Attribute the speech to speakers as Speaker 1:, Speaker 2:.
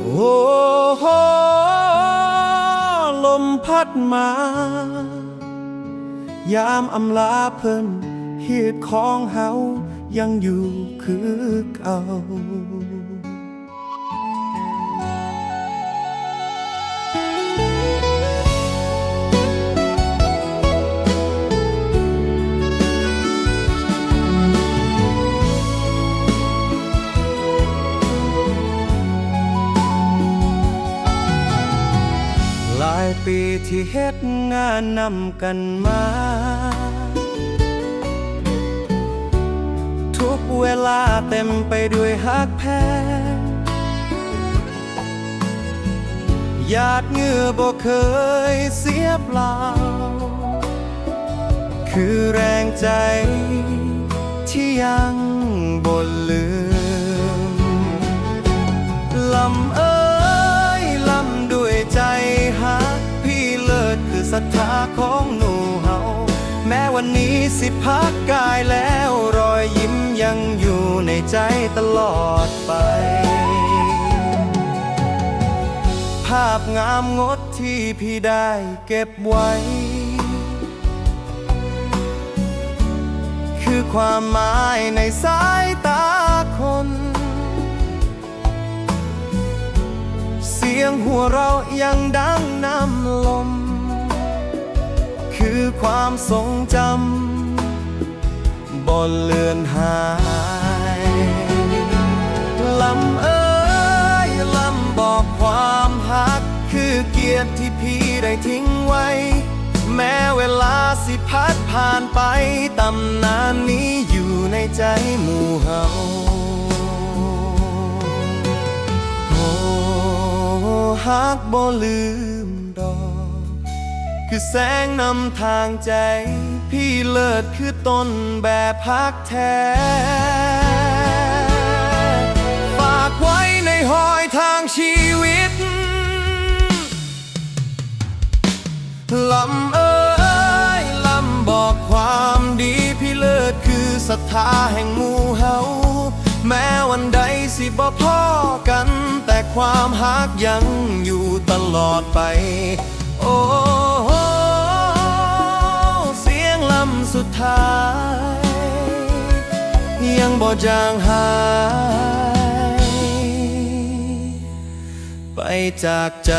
Speaker 1: โอ้ลมพัดมา ยามอำลาเพิ่นเหตุของเฮายังอยู่คือเก่าายปีที่เฮ็ดงานนำกันมา ทุกเวลาเต็มไปด้วยฮักแพงหยาดเหงื่อบ่เคยเสียเปล่า คือแรงใจที่ยังบ่ลืม ทาของหนูเฮาแม้วันนี้สิพักกายแล้วรอยยิ้มยังอยู่ในใจตลอดไป ภาพงามงดที่พี่ได้เก็บไว้ คือความหมายในสายตาคนเสียงหัวเรายังดังน้ำลม ความทรงจำบนเลือนหายลำเอ้ยลำบอกความฮัก คือเกียรติที่พี่ได้ทิ้งไว้ แม้เวลาสิพัดผ่านไปตำนานนี้อยู่ในใจหมู่เฮาโอ้ฮักบ่ลืมดอก คือแสงนำทางใจ พี่เลิศคือต้นแบบพักแท้ฝากไว้ในหอยทางชีวิตลำเอ้ยลำบอกความดีพี่เลิศคือศรัทธาแห่งมูเฮาแม้วันใดสิบ่พ่อกัน แต่ความฮักยังอยู่ตลอดไป สุดท้าย ยังบ่จางหาย ไปจากใจ